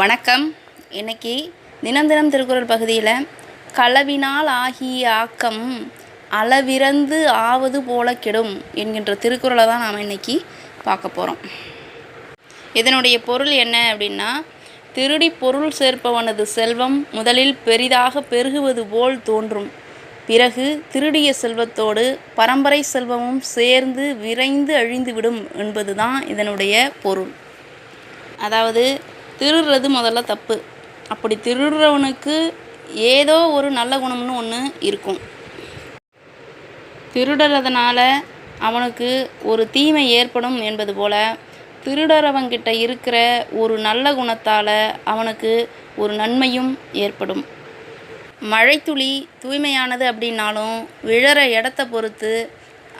வணக்கம். இன்னைக்கு தினம் தினம் திருக்குறள் பகுதியில் களவினால் ஆகிய ஆக்கம் அளவிறந்து ஆவது போல கெடும் என்கின்ற திருக்குறளை தான் நாம் இன்னைக்கு பார்க்க போகிறோம் இதனுடைய பொருள் என்ன அப்படின்னா திருடி பொருள் சேர்ப்பவனது செல்வம் முதலில் பெரிதாக பெருகுவது போல் தோன்றும். பிறகு திருடிய செல்வத்தோடு பரம்பரை செல்வமும் சேர்ந்து விரைந்து அழிந்துவிடும் என்பதுதான் இதனுடைய பொருள். அதாவது திருடுறது முதல்ல தப்பு. அப்படி திருடுறவனுக்கு ஏதோ ஒரு நல்ல குணம்னு ஒன்று இருக்கும். திருடுறதுனால அவனுக்கு ஒரு தீமை ஏற்படும் என்பது போல திருடுறவங்கிட்ட இருக்கிற ஒரு நல்ல குணத்தால் அவனுக்கு ஒரு நன்மையும் ஏற்படும். மழைத்துளி தூய்மையானது அப்படின்னாலும் விழற இடத்த பொறுத்து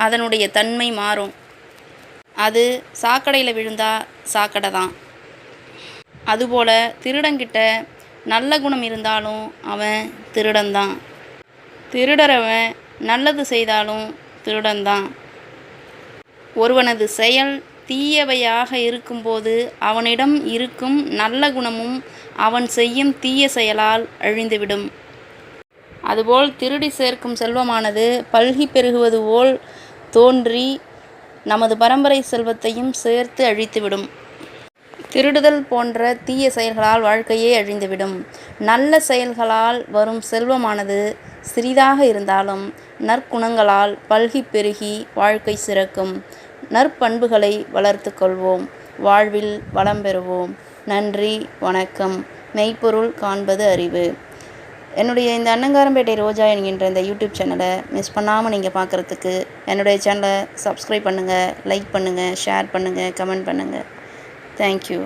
அதனுடைய தன்மை மாறும். அது சாக்கடையில் விழுந்தா சாக்கடை தான். அதுபோல் திருடங்கிட்ட நல்ல குணம் இருந்தாலும் அவன் திருடன்தான். திருடறவன் நல்லது செய்தாலும் திருடன்தான். ஒருவனது செயல் தீயவையாக இருக்கும்போது அவனிடம் இருக்கும் நல்ல குணமும் அவன் செய்யும் தீய செயலால் அழிந்துவிடும். அதுபோல் திருடி சேர்க்கும் செல்வமானது பல்கி பெருகுவது போல் தோன்றி நமது பரம்பரை செல்வத்தையும் சேர்த்து அழித்துவிடும். திருடுதல் போன்ற தீய செயல்களால் வாழ்க்கையே அழிந்துவிடும். நல்ல செயல்களால் வரும் செல்வமானது சிறிதாக இருந்தாலும் நற்குணங்களால் பல்கி பெருகி வாழ்க்கை சிறக்கும். நற்பண்புகளை வளர்த்து கொள்வோம். வாழ்வில் வளம் பெறுவோம். நன்றி வணக்கம். மெய்ப்பொருள் காண்பது அறிவு. என்னுடைய இந்த அன்னங்காரம்பேட்டை ரோஜா என்கின்ற இந்த யூடியூப் சேனலை மிஸ் பண்ணாமல் நீங்கள் பார்க்குறதுக்கு என்னுடைய சேனலை சப்ஸ்கிரைப் பண்ணுங்கள் லைக் பண்ணுங்கள் ஷேர் பண்ணுங்கள் கமெண்ட் பண்ணுங்கள் தேங்க்யூ